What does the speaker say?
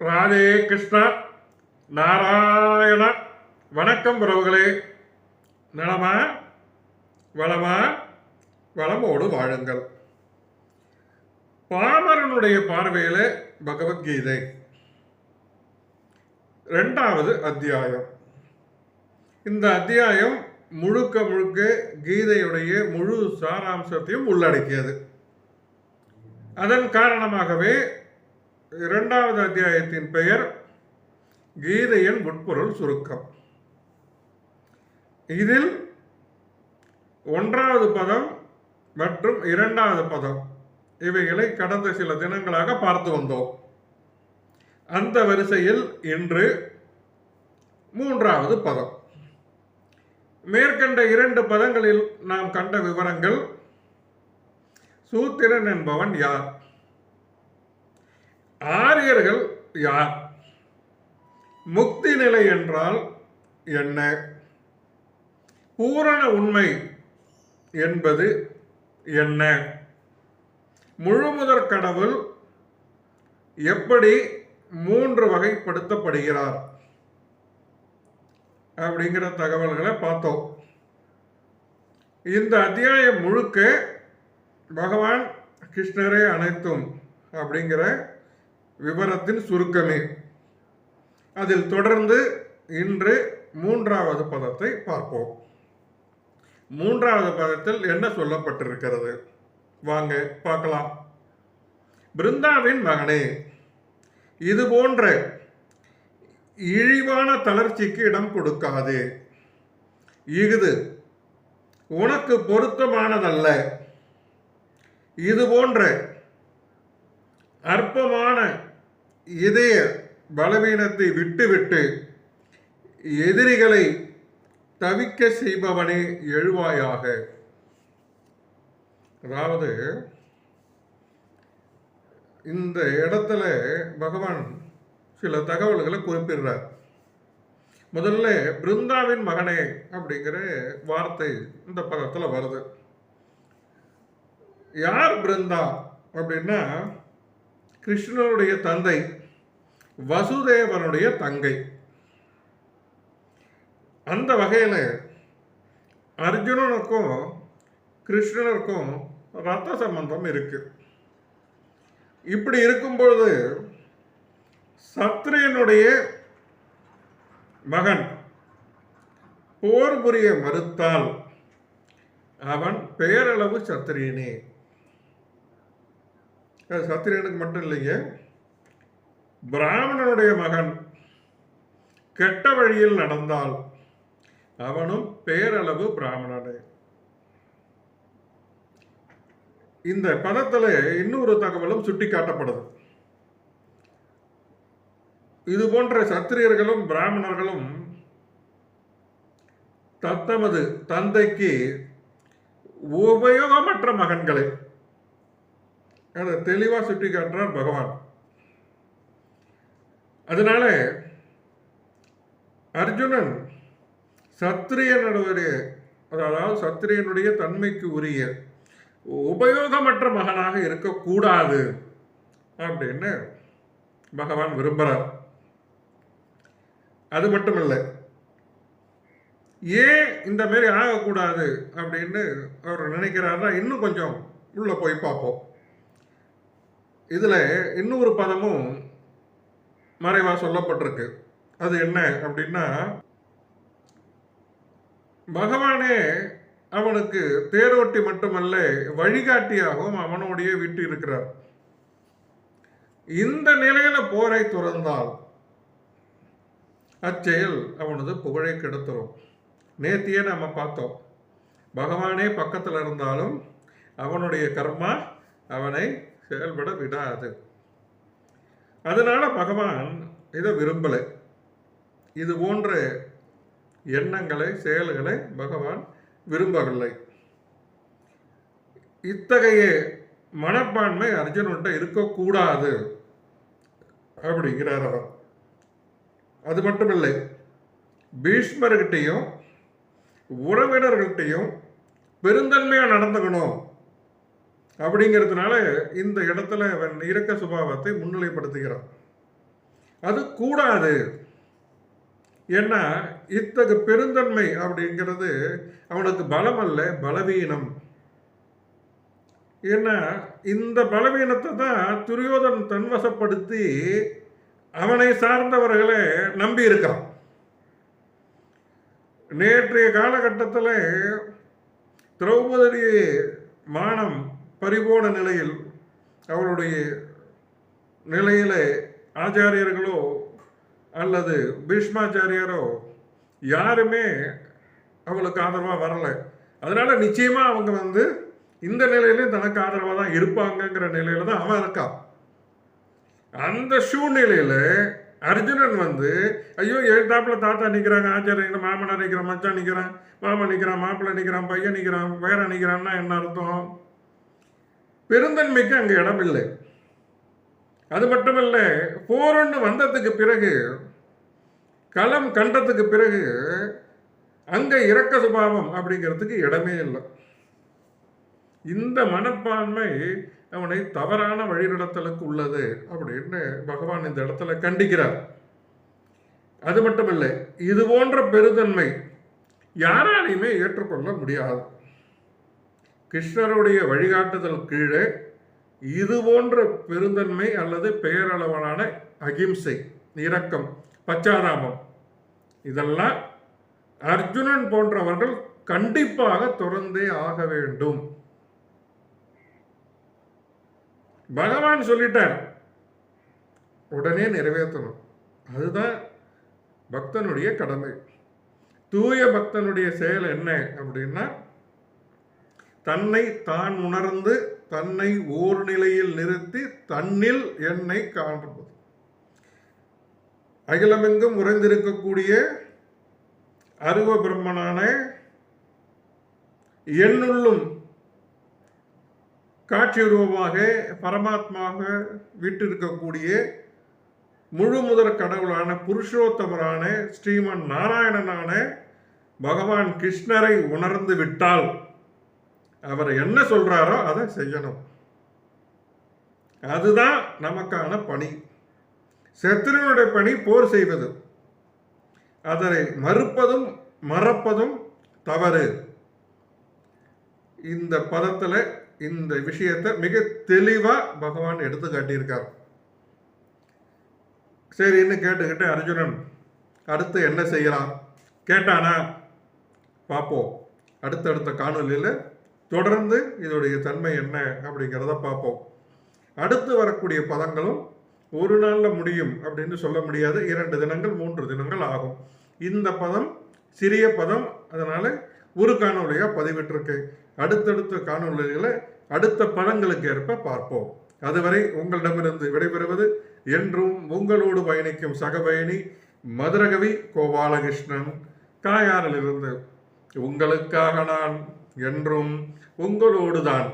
ராதே கிருஷ்ணா நாராயண. வணக்கம் உறவுகளே. நலமா? வளமா? வளமோடு வாழுங்கள். பாமரனுடைய பார்வையில் பகவத்கீதை. ரெண்டாவது அத்தியாயம். இந்த அத்தியாயம் முழுக்க முழுக்க கீதையுடைய முழு சாராம்சத்தையும் உள்ளடக்கியது. அதன் காரணமாகவே இரண்டாவது அத்தியாயத்தின் பெயர் கீதையின் உட்பொருள் சுருக்கம். இதில் ஒன்றாவது பதம் மற்றும் இரண்டாவது பதம் இவைகளை கடந்த சில தினங்களாக பார்த்து வந்தோம். அந்த வரிசையில் இன்று மூன்றாவது பதம். மேற்கண்ட இரண்டு பதங்களில் நாம் கண்ட விவரங்கள் சூத்திரன் என்பவன் யார்? ஆரியர்கள் யார்? முக்தி நிலை என்றால் என்ன? பூரண உண்மை என்பது என்ன? முழுமுதற் கடவுள் எப்படி மூன்று வகைப்படுத்தப்படுகிறார்? அப்படிங்கிற தகவல்களை பார்த்தோம். இந்த அத்தியாயம் முழுக்க பகவான் கிருஷ்ணரே அனைத்தும் அப்படிங்கிற விவரத்தின் சுருக்கமே. அதில் தொடர்ந்து இன்று மூன்றாவது பதத்தை பார்ப்போம். மூன்றாவது பதத்தில் என்ன சொல்லப்பட்டிருக்கிறது? வாங்க பார்க்கலாம். பிருந்தாவின் மகனே இது போன்ற இழிவான தளர்ச்சிக்கு இடம் கொடுக்காதே. இஃது உனக்கு பொருத்தமானதல்ல. இது போன்ற அற்பமான இதய பலவீனத்தை விட்டுவிட்டு எதிரிகளை தவிக்க செய்பவனே எழுவாயாக. அதாவது இந்த இடத்துல பகவான் சில தகவல்களை குறிப்பிடுறார். முதல்ல பிருந்தாவின் மகனே அப்படிங்கிற வார்த்தை இந்த பதத்தில் வருது. யார் பிருந்தா அப்படின்னா கிருஷ்ணனுடைய தந்தை வசுதேவனுடைய தங்கை. அந்த வகையில் அர்ஜுனனுக்கும் கிருஷ்ணனுக்கும் ரத்த சம்பந்தம் இருக்கு. இப்படி இருக்கும்பொழுது சத்ரியனுடைய மகன் போர் புரிய மறுத்தால் அவன் பெயரளவு சத்திரியனே சத்திரியனுக்கு மட்டும் இல்லைங்க. பிராமணனுடைய மகன் கெட்ட வழியில் நடந்தால் அவனும் பேரளவு பிராமணனே. இந்த பதத்தில் இன்னொரு தகவலும் சுட்டி காட்டப்படுது இது போன்ற சத்திரியர்களும் பிராமணர்களும் தத்தமது தந்தைக்கு உபயோகமற்ற மகன்களை. அதை தெளிவாக சுட்டி காட்டுறார் பகவான். அதனால அர்ஜுனன் சத்திரியனுடைய அதாவது சத்திரியனுடைய தன்மைக்கு உரிய உபயோகமற்ற மகனாக இருக்கக்கூடாது அப்படின்னு பகவான் விரும்புகிறார் அது மட்டும் இல்லை ஏன் இந்த மாரி ஆகக்கூடாது அப்படின்னு அவர் நினைக்கிறாருன்னா இன்னும் கொஞ்சம் உள்ள போய் பார்ப்போம். இதில் இன்னொரு பதமும் மறைவா சொல்லப்பட்டிருக்கு. அது என்ன அப்படின்னா பகவானே அவனுக்கு தேரோட்டி மட்டுமல்ல வழிகாட்டியாகவும் அவனோடைய விட்டு இருக்கிறார் இந்த நிலையில போரை துறந்தால் அச்செயல் அவனது புகழை கெடுத்துரும். நேத்தியே நம்ம பார்த்தோம். பகவானே பக்கத்தில் இருந்தாலும் அவனுடைய கர்மா அவனை செயல்பட விடாது. அதனால் பகவான் இதை விரும்பலை. இது போன்ற எண்ணங்களை செயல்களை பகவான் விரும்பவில்லை. இத்தகைய மனப்பான்மை அர்ஜுனன்ட்ட இருக்கக்கூடாது அப்படிங்கிறார் அவர். அது மட்டுமில்லை பீஷ்மர்கிட்டையும் உறவினர்கள்ட்டையும் பெருந்தன்மையாக நடந்துக்கணும். அப்படிங்கிறதுனால இந்த இடத்துல அவன் இரக்க சுபாவத்தை முன்னிலைப்படுத்துகிறான். அது கூடாது. ஏன்னா இத்தகு பெருந்தன்மை அப்படிங்கிறது அவனுக்கு பலம் அல்ல பலவீனம். ஏன்னா இந்த பலவீனத்தை தான் துரியோதன் தன்வசப்படுத்தி அவனை சார்ந்தவர்களை நம்பி இருக்கான் நேற்றைய காலகட்டத்தில் திரௌபதி மானம் பரிபூர்ண நிலையில் அவளுடைய நிலையிலே ஆச்சாரியர்களோ அல்லது பீஷ்மாச்சாரியரோ யாருமே அவளுக்கு ஆதரவாக வரலை. அதனால் நிச்சயமாக அவங்க வந்து இந்த நிலையிலையும் தனக்கு ஆதரவாக தான் இருப்பாங்கங்கிற நிலையில தான் அவன் இருக்கான் அந்த சூழ்நிலையில் அர்ஜுனன் வந்து ஐயோ எழுத்தாப்புல தாத்தா நிற்கிறாங்க ஆச்சாரியங்க மாமனார் நிற்கிறான் மச்சான் நிற்கிறான் மாமன் நிற்கிறான் மாப்பிள்ளை நிற்கிறான் பையன் நிற்கிறான் வேற நிற்கிறான்னா என்ன அர்த்தம்? பெருந்தன்மைக்கு அங்கே இடம் இல்லை அது மட்டுமல்ல போரொன்று வந்ததுக்கு பிறகு களம் கண்டதுக்கு பிறகு அங்க இறக்க சுபாவம் அப்படிங்கிறதுக்கு இடமே இல்லை. இந்த மனப்பான்மை அவனை தவறான வழிநடத்தலுக்கு உள்ளது அப்படின்னு பகவான் இந்த இடத்துல கண்டிக்கிறார். அது மட்டுமில்லை இது போன்ற பெருதன்மை யாராலையுமே ஏற்றுக்கொள்ள முடியாது. கிருஷ்ணருடைய வழிகாட்டுதல் கீழே இது போன்ற பெருந்தன்மை அல்லது பெயரளவனான அகிம்சை இரக்கம் பச்சாதாபம் இதெல்லாம் அர்ஜுனன் போன்றவர்கள் கண்டிப்பாக தொடர்ந்தே ஆக வேண்டும். பகவான் சொல்லிட்டார் உடனே நிறைவேற்றணும். அதுதான் பக்தனுடைய கடமை. தூய பக்தனுடைய செயல் என்ன அப்படின்னா தன்னை தான் உணர்ந்து தன்னை ஓர் நிலையில் நிறுத்தி தன்னில் என்னை காண்பது. அகிலமெங்கும் உறைந்திருக்கக்கூடிய அருவ பிரம்மனான என்னுள்ளும் காட்சி உருவமாக பரமாத்மாக விட்டிருக்கக்கூடிய முழு முதற் கடவுளான புருஷோத்தமரான ஸ்ரீமன் நாராயணனான பகவான் கிருஷ்ணரை உணர்ந்து விட்டால் அவர் என்ன சொல்றாரோ அதை செய்யணும். அதுதான் நமக்கான பணி. சத்ருவனுடைய பணி போர் செய்வது. அதனை மறுப்பதும் மறப்பதும் தவறு. இந்த பதத்தில் இந்த விஷயத்தை மிக தெளிவாக பகவான் எடுத்து காட்டியிருக்கார். சரின்னு கேட்டுக்கிட்டு அர்ஜுனன் அடுத்து என்ன செய்யலாம் கேட்டானா? பார்ப்போம். அடுத்தடுத்த காணொலியில் தொடர்ந்து இதோடைய தன்மை என்ன அப்படிங்கிறத பார்ப்போம். அடுத்து வரக்கூடிய பதங்களும் ஒரு நாளில் முடியும் அப்படின்னு சொல்ல முடியாது. இரண்டு தினங்கள் மூன்று தினங்கள் ஆகும். இந்த பதம் சிறிய பதம். அதனால் ஒரு காணொலியாக பதிவிட்டிருக்கு. அடுத்தடுத்த காணொலிகளை அடுத்த பதங்களுக்கு ஏற்ப பார்ப்போம். அதுவரை உங்களிடமிருந்து விடைபெறுவது என்றும் உங்களோடு பயணிக்கும் சகபயணி மதுரகவி கோபாலகிருஷ்ணன். காயாரிலிருந்து உங்களுக்காக நான் என்றும் உங்களோடுதான்.